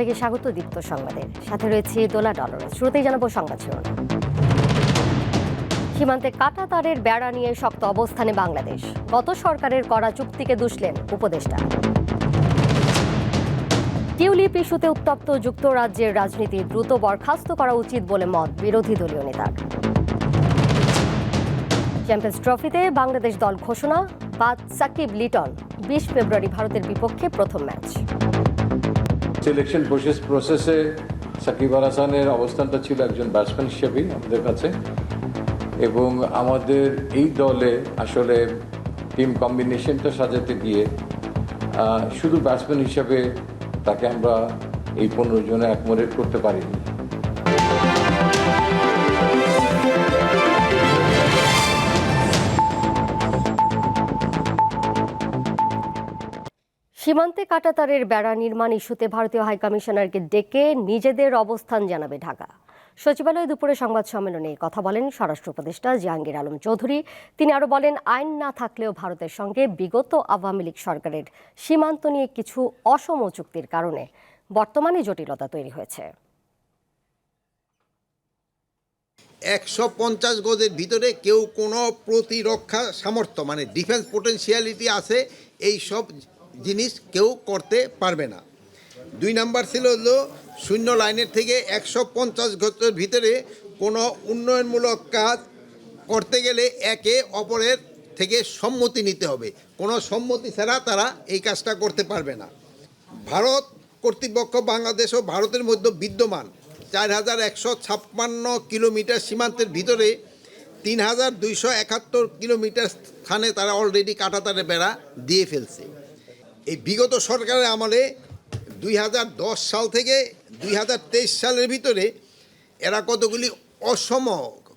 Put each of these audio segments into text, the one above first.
সবাইকে স্বাগত দীপ্ত সংবাদে সাথে রয়েছে দোলা ডলার। শুরুতেই জানাব সংবাদ শিরোনাম। সীমান্তে কাটা তারের বেড়া নিয়ে শক্ত অবস্থানে বাংলাদেশ। গত সরকারের করা চুক্তিকে দুষলেন উপদেষ্টা। টিউলিপ ইস্যুতে উত্তপ্ত যুক্তরাজ্যের রাজনীতি দ্রুত বরখাস্ত করা উচিত বলে মত বিরোধী দলীয় নেতার চ্যাম্পিয়ন্স ট্রফিতে বাংলাদেশ দল ঘোষণা, বাদ সাকিব লিটন, বিশ ফেব্রুয়ারি ভারতের বিপক্ষে প্রথম ম্যাচ। সিলেকশন প্রসেস প্রসেসে সাকিব আল হাসানের অবস্থানটা ছিল একজন ব্যাটসম্যান হিসেবেই আমাদের কাছে। এবং আমাদের এই দলে আসলে টিম কম্বিনেশনটা সাজাতে গিয়ে শুধু ব্যাটসম্যান হিসেবে তাকে আমরা এই পনেরো জনে একমোরেট করতে পারিনি। সীমান্তে কাটাতারের বেড়া নির্মাণ ইস্যুতে ভারতীয় হাইকমিশনারকে ডেকে নিজেদের অবস্থান জানাবে ঢাকা। সচিবালয়ে দুপুরে সংবাদ সম্মেলনে কথা বলেন স্বরাষ্ট্র উপদেষ্টা জাহাঙ্গীর আলম চৌধুরী। তিনি আরও বলেন, আইন না থাকলেও ভারতের সঙ্গে বিগত আওয়ামী লীগ সরকারের সীমান্ত নিয়ে কিছু অসম চুক্তির কারণে বর্তমানে জটিলতা তৈরি হয়েছে। একশো পঞ্চাশ গজের ভিতরে কেউ কোনো প্রতিরক্ষা সামর্থ্য মানে ডিফেন্স পোটেনশিয়ালিটি আছে এই সব জিনিস কেউ করতে পারবে না। দুই নাম্বার ছিল হলো, শূন্য লাইনের থেকে একশো পঞ্চাশ গজের ভিতরে কোনো উন্নয়নমূলক কাজ করতে গেলে একে অপরের থেকে সম্মতি নিতে হবে। কোনো সম্মতি ছাড়া তারা এই কাজটা করতে পারবে না। ভারত কর্তৃপক্ষ বাংলাদেশ ও ভারতের মধ্যে বিদ্যমান চার হাজার একশো ছাপ্পান্ন কিলোমিটার সীমান্তের ভিতরে তিন হাজার দুইশো একাত্তর কিলোমিটার স্থানে তারা অলরেডি কাটাতারে বেড়া দিয়ে ফেলছে। এই বিগত সরকারের আমলে দুই হাজার দশ সাল থেকে দুই হাজার তেইশ সালের ভিতরে এরা কতগুলি অসম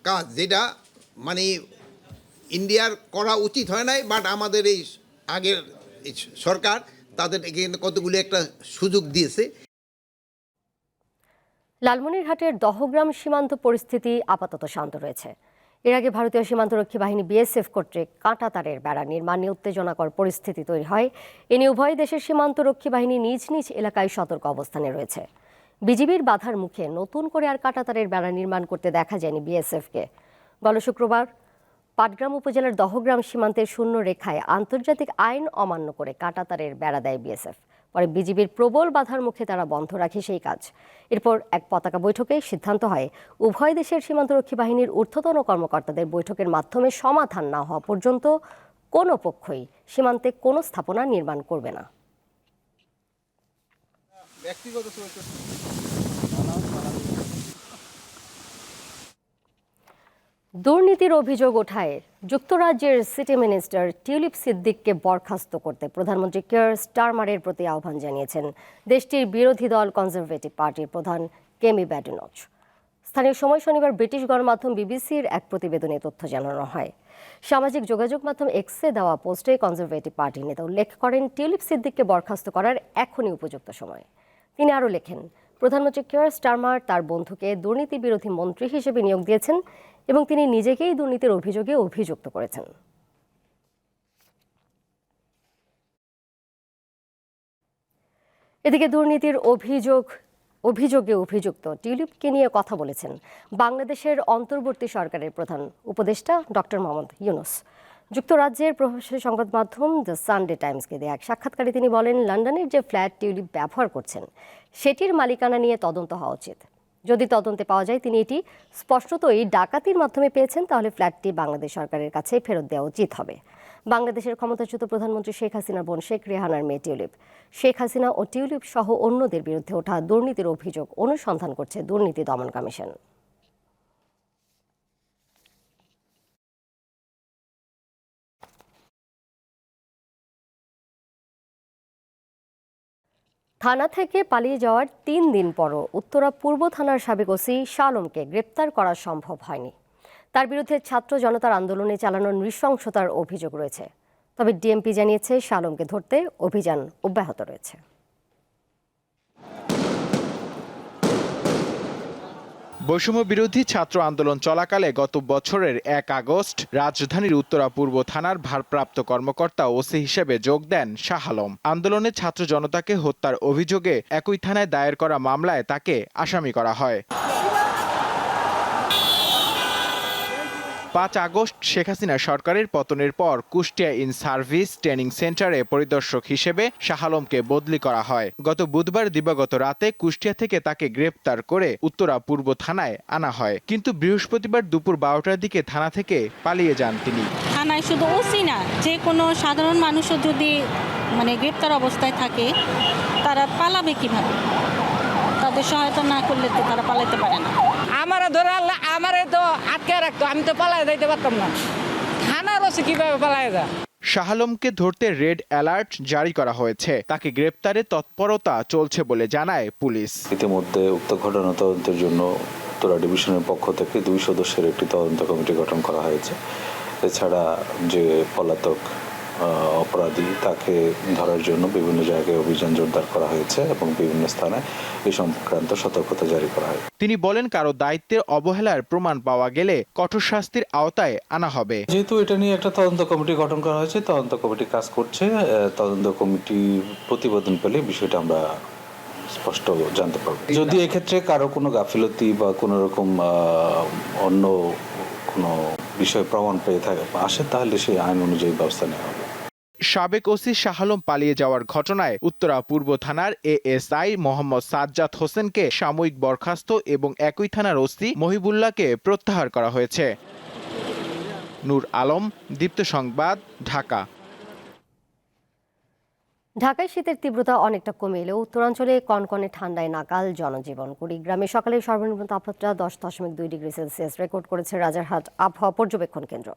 কাজ যেটা মানে ইন্ডিয়ার করা উচিত হয় নাই বাট আমাদের এই আগের সরকার তাদের এখানে কতগুলি একটা সুযোগ দিয়েছে। লালমনিরহাটের দহগ্রাম সীমান্ত পরিস্থিতি আপাতত শান্ত রয়েছে। এর আগে ভারতীয় সীমান্তরক্ষী বাহিনী বিএসএফ কর্তৃক কাঁটা তারের বেড়া নির্মাণ নিয়ে উত্তেজনাকর পরিস্থিতি তৈরি হয়। এ নিয়ে উভয় দেশের সীমান্তরক্ষী বাহিনী নিজ নিজ এলাকায় সতর্ক অবস্থানে রয়েছে। বিজিবির বাধার মুখে নতুন করে আর কাঁটা তারের বেড়া নির্মাণ করতে দেখা যায়নি বিএসএফকে। গত শুক্রবার পাটগ্রাম উপজেলার দহগ্রাম সীমান্তের শূন্য রেখায় আন্তর্জাতিক আইন অমান্য করে কাঁটাতারের বেড়া দেয় বিএসএফ। পরে বিজিবির প্রবল বাধার মুখে তারা বন্ধ রাখে সেই কাজ। এরপর এক পতাকা বৈঠকে সিদ্ধান্ত হয়, উভয় দেশের সীমান্তরক্ষী বাহিনীর ঊর্ধ্বতন কর্মকর্তাদের বৈঠকের মাধ্যমে সমাধান না হওয়া পর্যন্ত কোনো পক্ষই সীমান্তে কোনো স্থাপনা নির্মাণ করবে না। দুর্নীতির অভিযোগ ওঠায় যুক্তরাজ্যের সিটি মিনিস্টার টিউলিপ সিদ্দিককে বরখাস্ত করতে প্রধানমন্ত্রী কেয়ার স্টারমারের প্রতি আহ্বান জানিয়েছেন। দেশটির বিরোধী দল কনজারভেটিভ পার্টির প্রধান কেমি ব্যাডেনচ। স্থানীয় সময় শনিবার ব্রিটিশ গণমাধ্যম বিবিসির এক প্রতিবেদনে তথ্য জানানো হয়। সামাজিক যোগাযোগ মাধ্যম এক্সে দেওয়া পোস্টে কনজারভেটিভ পার্টির নেতা উল্লেখ করেন, টিউলিপ সিদ্দিককে বরখাস্ত করার এখনই উপযুক্ত সময়। তিনি আরও লেখেন, প্রধানমন্ত্রী কেয়ার স্টারমার তার বন্ধুকে দুর্নীতি বিরোধী মন্ত্রী হিসেবে নিয়োগ দিয়েছেন। এবং তিনি নিজেকেই দুর্নীতির অভিযোগে অভিযুক্ত করেছেন। এদিকে দুর্নীতির অভিযোগ, অভিযোগে অভিযুক্ত টিউলিপকে নিয়ে কথা বলেছেন বাংলাদেশের অন্তর্বর্তী সরকারের প্রধান উপদেষ্টা ডক্টর মোহাম্মদ ইউনুস। যুক্তরাজ্যের প্রভাবশালী সংবাদ মাধ্যম দ্য সানডে টাইমসকে দেয়া এক সাক্ষাৎকারে তিনি বলেন, লন্ডনের যে ফ্ল্যাট টিউলিপ ব্যবহার করছেন, সেটির মালিকানা নিয়ে তদন্ত হওয়া উচিত। যদি তদন্তে পাওয়া যায়, তিনি এটি স্পষ্টতই ডাকাতির মাধ্যমে পেয়েছেন, তাহলে ফ্ল্যাটটি বাংলাদেশ সরকারের কাছে ফেরত দেওয়া উচিত হবে। বাংলাদেশের ক্ষমতাচ্যুত প্রধানমন্ত্রী শেখ হাসিনার বোন শেখ রেহানার মেয়ে টিউলিপ। শেখ হাসিনা ও টিউলিপ সহ অন্যদের বিরুদ্ধে ওঠা দুর্নীতির অভিযোগ অনুসন্ধান করছে দুর্নীতি দমন কমিশন। থানা থেকে পালিয়ে যাওয়ার তিন দিন পরও উত্তরা পূর্ব থানার সাবেক ওসি শালমকে গ্রেপ্তার করা সম্ভব হয়নি। তার বিরুদ্ধে ছাত্র জনতার আন্দোলনে চালানোর নৃশংসতার অভিযোগ রয়েছে। তবে ডিএমপি জানিয়েছে, শালমকে ধরতে অভিযান অব্যাহত রয়েছে। বৈষম্য বিরোধী ছাত্র আন্দোলন চলাকালে গত বছরের এক আগস্ট রাজধানীর উত্তরা পূর্ব থানার ভারপ্রাপ্ত কর্মকর্তা ওসি হিসেবে যোগ দেন শাহ আলম। আন্দোলনে ছাত্র জনতাকে হত্যার অভিযোগে একই থানায় দায়ের করা মামলায় তাকে আসামি করা হয়। পাঁচ আগস্ট শেখ হাসিনা সরকারের পতনের পর কুষ্টিয়া ইন সার্ভিস ট্রেনিং সেন্টারে পরিদর্শক হিসেবে শাহ আলমকে বদলি করা হয়। গত বুধবার দিবাগত রাতে কুষ্টিয়া থেকে তাকে গ্রেপ্তার করে উত্তরা পূর্ব থানায় আনা হয়। কিন্তু বৃহস্পতিবার দুপুর বারোটার দিকে থানা থেকে পালিয়ে যান তিনি। থানায় শুধু ওসি না, যে কোনো সাধারণ মানুষও যদি মানে গ্রেপ্তার অবস্থায় থাকে, তারা পালাবে কীভাবে? তাদের সহায়তা না করলে তো তারা পালাতে পারে না। আমারে ধরে আনলে আমারে তো আটকে রাখতো আমি তো পালাই যাইতে পারতাম না। থানার ওসি কীভাবে পালাই যা শাহ আলমকে ধরতে রেড অ্যালার্ট জারি করা হয়েছে। তাকে গ্রেপ্তারে তৎপরতা চলছে বলে জানায় পুলিশ। ইতিমধ্যে উক্ত ঘটনা তদন্তের জন্য উত্তরা ডিভিশনের পক্ষ থেকে দুই সদস্যের একটি তদন্ত কমিটি গঠন করা হয়েছে। এছাড়া যে পলাতক অপরাধী তাকে ধরার জন্য বিভিন্ন জায়গায় অভিযান জোরদার করা হয়েছে এবং বিভিন্ন স্থানে এই সংক্রান্ত সতর্কতা জারি করা হয়। তিনি বলেন কারও দায়িত্বের অবহেলার প্রমাণ পাওয়া গেলে কঠোর শাস্তির আওতায় আনা হবে। যেহেতু এটা নিয়ে একটা তদন্ত কমিটি গঠন করা হয়েছে তদন্ত কমিটি কাজ করছে আহ, তদন্ত কমিটি প্রতিবেদন পেলে বিষয়টা আমরা স্পষ্ট জানতে পারব। যদি এক্ষেত্রে কারও কোনো গাফিলতি বা কোনো রকম আহ, অন্য কোনো বিষয় প্রমাণ পেয়ে থাকে। আসে তাহলে সেই আইন অনুযায়ী ব্যবস্থা নেওয়া হবে। সাবেক ওসি শাহালম পালিয়ে যাওয়ার ঘটনায় উত্তরা পূর্ব থানার এএসআই মোহাম্মদ সাজ্জাদ হোসেনকে সাময়িক বরখাস্ত এবং একই থানার ওসি মহিবুল্লাহকে প্রত্যাহার করা হয়েছে। নূর আলম, দীপ্ত সংবাদ, ঢাকা। ঢাকায় শীতের তীব্রতা অনেকটা কমে এলেও উত্তরাঞ্চলে কনকনে ঠান্ডায় নাকাল জনজীবন। কুড়িগ্রামে সকালে সর্বনিম্ন তাপমাত্রা দশ দশমিক দুই ডিগ্রি সেলসিয়াস রেকর্ড করেছে রাজারহাট আবহাওয়া পর্যবেক্ষণ কেন্দ্র।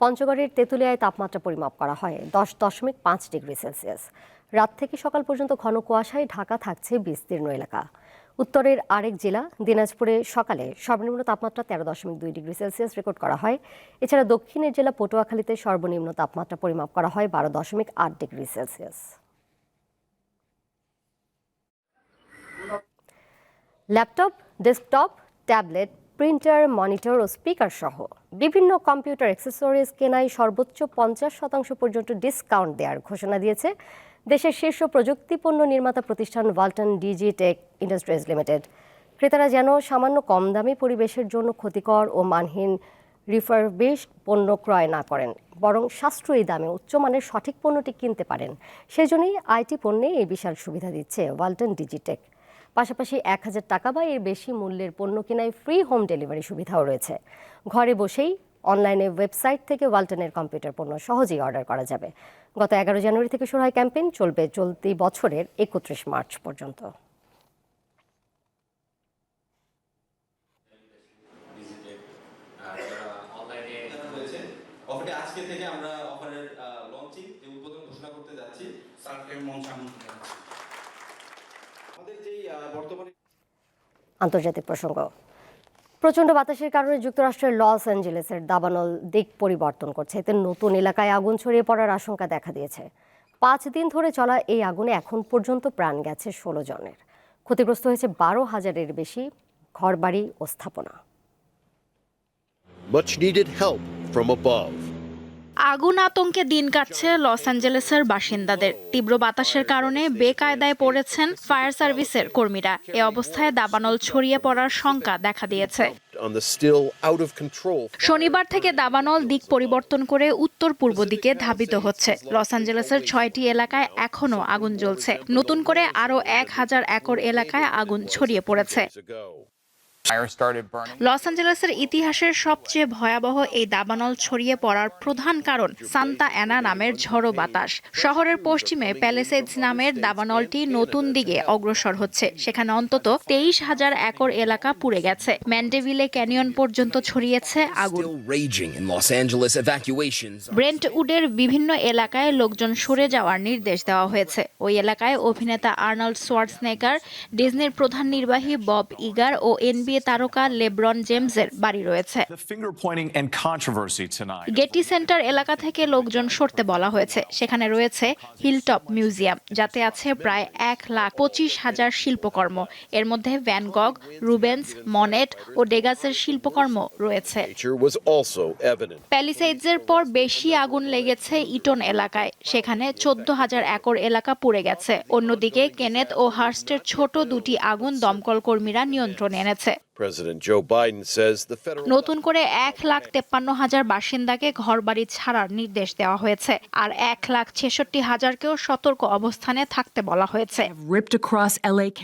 পঞ্চগড়ের তেঁতুলিয়ায় তাপমাত্রা পরিমাপ করা হয় দশ দশমিক পাঁচ ডিগ্রি সেলসিয়াস। রাত থেকে সকাল পর্যন্ত ঘন কুয়াশায় ঢাকা থাকছে বিস্তীর্ণ এলাকা। উত্তরের আরেক জেলা, দিনাজপুরে সকালে সর্বনিম্ন তাপমাত্রা তেরো দশমিক দুই ডিগ্রি সেলসিয়াস রেকর্ড করা হয়। এছাড়া দক্ষিণের জেলা পটুয়াখালীতে সর্বনিম্ন তাপমাত্রা পরিমাপ করা হয় বারো দশমিক আট degree Celsius. Laptop, desktop, tablet, printer, monitor ও স্পিকার সহ বিভিন্ন কম্পিউটার অ্যাক্সেসরিজ কেনায় সর্বোচ্চ পঞ্চাশ শতাংশ পর্যন্ত ডিসকাউন্ট দেওয়ার ঘোষণা দিয়েছে দেশের শীর্ষ প্রযুক্তিপণ্য নির্মাতা প্রতিষ্ঠান Walton digi tech industries limited. ক্রেতারা যেন সামান্য কম দামে পরিবেশের জন্য ক্ষতিকর ও মানহীন রিফারবিশ পণ্য ক্রয় না করেন, বরং সাশ্রয়ী দামে উচ্চমানের সঠিক পণ্যটি কিনতে পারেন। সেজন্যই আইটি পণ্যে এই বিশাল সুবিধা দিচ্ছে ওয়ালটন ডিজিটেক। পাশাপাশি এক হাজার টাকা বা এর বেশি মূল্যের পণ্য কেনায় ফ্রি হোম ডেলিভারি সুবিধাও রয়েছে। ঘরে বসেই অনলাইনে ওয়েবসাইট থেকে ওয়ালটনের কম্পিউটার পণ্য সহজেই অর্ডার করা যাবে। গত এগারো জানুয়ারি থেকে শুরু হয় ক্যাম্পেইন, চলবে চলতি বছরের একত্রিশ মার্চ পর্যন্ত অফারটি আজকে থেকে আমরা অফারের লঞ্চিং যে উদ্বোধন ঘোষণা করতে যাচ্ছি স্যারকে মঞ্চ আমন্ত্রণ জানাচ্ছি আমাদের যেই আহ, বর্তমানে আন্তর্জাতিক প্রসঙ্গ। প্রচণ্ড বাতাসের কারণে যুক্তরাষ্ট্রের লস অ্যাঞ্জেলেসের দাবানল দিক পরিবর্তন করছে। এতে নতুন এলাকায় আগুন ছড়িয়ে পড়ার আশঙ্কা দেখা দিয়েছে। পাঁচ দিন ধরে চলা এই আগুনে এখন পর্যন্ত প্রাণ গেছে ষোলো জনের। ক্ষতিগ্রস্ত হয়েছে বারো হাজারের বেশি ঘরবাড়ি ও স্থাপনা। Much needed help from above. আগুন আতঙ্কে দিন কাটছে লস অ্যাঞ্জেলেসের বাসিন্দাদের। তীব্র বাতাসের কারণে বেকায়দায় পড়েছেন ফায়ার সার্ভিসের কর্মীরা। এ অবস্থায় দাবানল ছড়িয়ে পড়ার শঙ্কা দেখা দিয়েছে। শনিবার থেকে দাবানল দিক পরিবর্তন করে উত্তর পূর্ব দিকে ধাবিত হচ্ছে। লস অ্যাঞ্জেলেসের ছয়টি এলাকায় এখনও আগুন জ্বলছে। নতুন করে আরও এক হাজার একর এলাকায় আগুন ছড়িয়ে পড়েছে. লস অ্যাঞ্জেলেসের ইতিহাসের সবচেয়ে ভয়াবহ এই দাবানল ছড়িয়ে পড়ার প্রধান কারণ সান্তা অ্যানা নামের ঝড়ো বাতাস। শহরের পশ্চিমে প্যালেসেজ নামের দাবানলটি নতুন দিকে অগ্রসর হচ্ছে। সেখানে অন্তত তেইশ হাজার একর এলাকা পুড়ে গেছে। ম্যান্ডেভিলে ক্যানিয়ন পর্যন্ত ছড়িয়েছে আগুন। Still raging in Los Angeles, evacuations ব্রেন্টউডের বিভিন্ন এলাকায় লোকজন সরে যাওয়ার নির্দেশ দেওয়া হয়েছে। ওই এলাকায় অভিনেতা আর্নল্ড সোয়ার্টসনেগার ডিজনির প্রধান নির্বাহী বব ইগার ও এনবিএ এনবিএ তারকা লেব্রন জেমসের বাড়ি রয়েছে. গেটি সেন্টার এলাকা থেকে লোকজন সরতে বলা হয়েছে। সেখানে রয়েছে হিলটপ মিউজিয়াম যাতে আছে প্রায় এক লাখ পঁচিশ হাজার শিল্পকর্ম। এর মধ্যে ভ্যানগগ রুবেন্স মনেট ও ডেগাসের শিল্পকর্ম রয়েছে. প্যালিসাইডসের পর বেশি আগুন লেগেছে ইটন এলাকায়। সেখানে চোদ্দ হাজার একর এলাকা পুড়ে গেছে। অন্যদিকে কেনেথ ও হার্স্টের ছোট দুটি আগুন দমকল কর্মীরা নিয়ন্ত্রণে এনেছে। President Joe Biden says the federal নতুন করে এক লাখ তেপ্পান্ন হাজার বাসিন্দাকে ঘরবাড়ি ছাড়ার নির্দেশ দেওয়া হয়েছে। আর এক লাখ ছেষট্টি হাজারকেও সতর্ক অবস্থানে থাকতে বলা হয়েছে।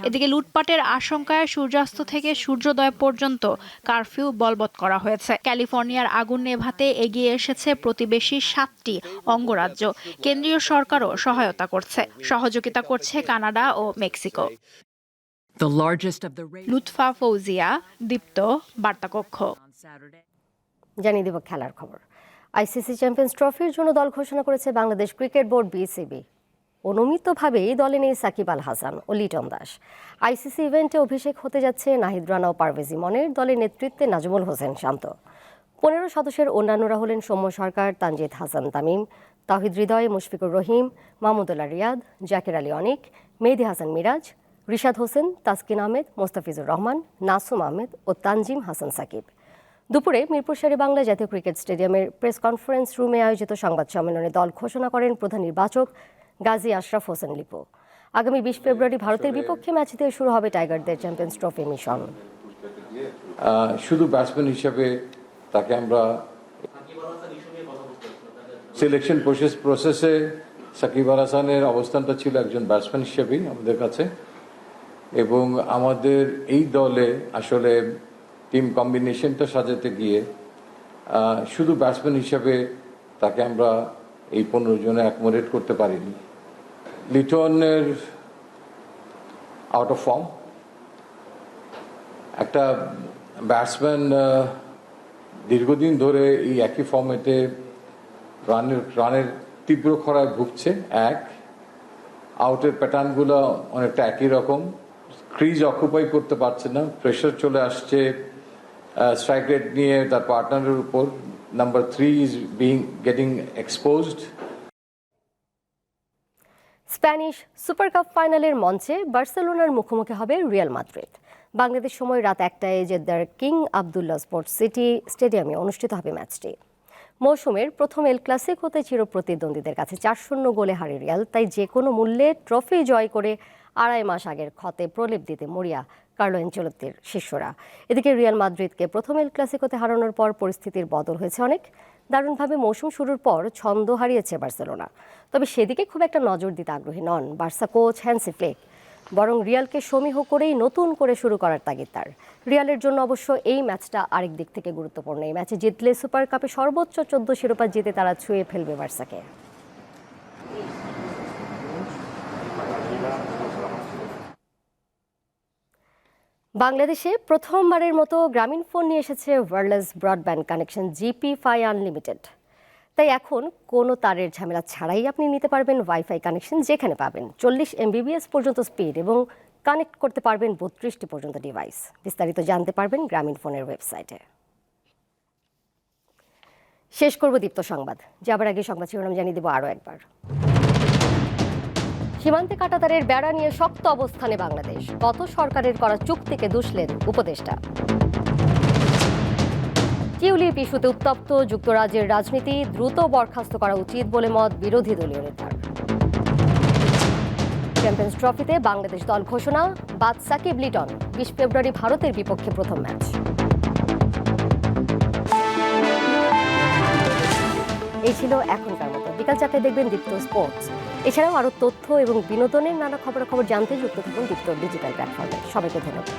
এদিকে লুটপাটের আশঙ্কায় সূর্যাস্ত থেকে সূর্যোদয় পর্যন্ত কারফিউ বলবৎ করা হয়েছে। ক্যালিফোর্নিয়ার আগুন নেভাতে এগিয়ে এসেছে প্রতিবেশী সাতটি অঙ্গরাজ্য। কেন্দ্রীয় সরকারও সহায়তা করছে। সহযোগিতা করছে কানাডা ও মেক্সিকো। লুৎফা ফৌজিয়া দীপ্ত বার্তাকক্ষ। জানিয়ে দেব খেলার খবর। আইসিসি চ্যাম্পিয়ন্স ট্রফির জন্য দল ঘোষণা করেছে বাংলাদেশ ক্রিকেট বোর্ড বিসিবি অনুমিতভাবেই দলে নেই সাকিব আল হাসান ও লিটন দাস। আইসিসি ইভেন্টে অভিষেক হতে যাচ্ছে নাহিদ রানা ও পারভেজ ইমনের দলের নেতৃত্বে নাজমুল হোসেন শান্ত। পনেরো সদস্যের অন্যান্যরা হলেন সৌম্য সরকার তানজিদ হাসান তামিম তাহিদ হৃদয় মুশফিকুর রহিম মাহমুদুল্লাহ রিয়াদ জাকির আলী অনিক মেহেদি হাসান মিরাজ রিশাদ হোসেন, তাসকিন আহমেদ, মোস্তাফিজুর রহমান, নাসুম আহমেদ ও তানজিম হাসান সাকিব। দুপুরে মিরপুর শেরে বাংলা জাতীয় ক্রিকেট স্টেডিয়ামের প্রেস কনফারেন্স রুমে আয়োজিত সংবাদ সম্মেলনে দল ঘোষণা করেন প্রধান নির্বাচক গাজী আশরাফ হোসেন লিপু। আগামী বিশ ফেব্রুয়ারি ভারতের বিপক্ষে ম্যাচ দিয়ে শুরু হবে টাইগারদের চ্যাম্পিয়ন্স ট্রফি মিশন। শুধু ব্যাটসম্যান হিসেবে তাকে আমরা সিলেকশন প্রসেস প্রসেসে সাকিব আল হাসানের অবস্থানটা ছিল একজন ব্যাটসম্যান হিসেবেই আমাদের কাছে। এবং আমাদের এই দলে আসলে টিম কম্বিনেশনটা সাজাতে গিয়ে শুধু ব্যাটসম্যান হিসাবে তাকে আমরা এই পনেরো জনে অ্যাকোমোডেট করতে পারিনি। লিটনের আউট অফ ফর্ম একটা ব্যাটসম্যান দীর্ঘদিন ধরে এই একই ফর্মেটে রানের রানের তীব্র খরায় ভুগছে, এক আউটের প্যাটার্নগুলো অনেকটা একই রকম। ক্রিজ অকুপাই করতে পারছে না। প্রেশার চলে আসছে স্ট্রাইক রেট নিয়ে তার পার্টনারের উপর। Number three is being getting exposed Spanish super cup ফাইনালের মঞ্চে বার্সেলোনার মুখোমুখি হবে রিয়াল মাদ্রিদ বাংলাদেশ সময় রাত একটায় জেদ্দার কিং আবদুল্লাহ স্পোর্টস সিটি স্টেডিয়ামে অনুষ্ঠিত হবে ম্যাচটি। মৌসুমের প্রথম এল ক্লাসিক হতে চিরপ্রতিদ্বন্দ্বীদের কাছে চার শূন্য গোলে হারে রিয়াল তাই যে কোনো মূল্যে ট্রফি জয় করে আড়াই মাস আগের ক্ষতে প্রলেপ দিতে মরিয়া কার্লো এনচেলত্তির শিষ্যরা। এদিকে রিয়াল মাদ্রিদকে প্রথম এল ক্লাসিকোতে হারানোর পর পরিস্থিতির বদল হয়েছে অনেক। দারুণভাবে মৌসুম শুরুর পর ছন্দ হারিয়েছে বার্সেলোনা। তবে সেদিকে খুব একটা নজর দিতে আগ্রহী নন বার্সা কোচ হ্যান্সি ফ্লেক। বরং রিয়ালকে সমীহ করেই নতুন করে শুরু করার তাগিদ তার। রিয়ালের জন্য অবশ্য এই ম্যাচটা আরেক দিক থেকে গুরুত্বপূর্ণ। এই ম্যাচে জিতলে সুপার কাপে সর্বোচ্চ চোদ্দ শিরোপা জিতে তারা ছুঁয়ে ফেলবে বার্সাকে। বাংলাদেশে প্রথমবারের মতো গ্রামীণ ফোন নিয়ে এসেছে wireless broadband connection GP fi unlimited তাই এখন কোনো তারের ঝামেলা ছাড়াই আপনি নিতে পারবেন ওয়াইফাই কানেকশন যেখানে পাবেন। চল্লিশ এমবিবিএস পর্যন্ত স্পিড এবং কানেক্ট করতে পারবেন বত্রিশটি পর্যন্ত ডিভাইস বিস্তারিত জানতে পারবেন গ্রামীণ ফোনের ওয়েবসাইটে শেষ করব দীপ্ত সংবাদ। যাবার আগে সংবাদ শিরোনাম জানিয়ে দেবো আরও একবার। সীমান্তে কাটাতারের বেড়া নিয়ে শক্ত অবস্থানে বাংলাদেশ। গত সরকারের করা চুক্তিকে দুষলেন উপদেষ্টা। টিউলিপ ইস্যুতে উত্তপ্ত যুক্তরাজ্যের রাজনীতি দ্রুত বরখাস্ত করা উচিত বলে মত বিরোধী দলীয় নেতার চ্যাম্পিয়ন্স ট্রফিতে বাংলাদেশ দল ঘোষণা, বাদ সাকিব লিটন, বিশ ফেব্রুয়ারি ভারতের বিপক্ষে প্রথম ম্যাচ। এই ছিল এখনকার মতো। বিকাল চারটায় দেখবেন দীপ্ত স্পোর্টস। এছাড়াও আরও তথ্য এবং বিনোদনের নানা খবরাখবর জানতে যুক্ত থাকুন দীপ্ত ডিজিটাল প্ল্যাটফর্মে। সবাইকে ধন্যবাদ।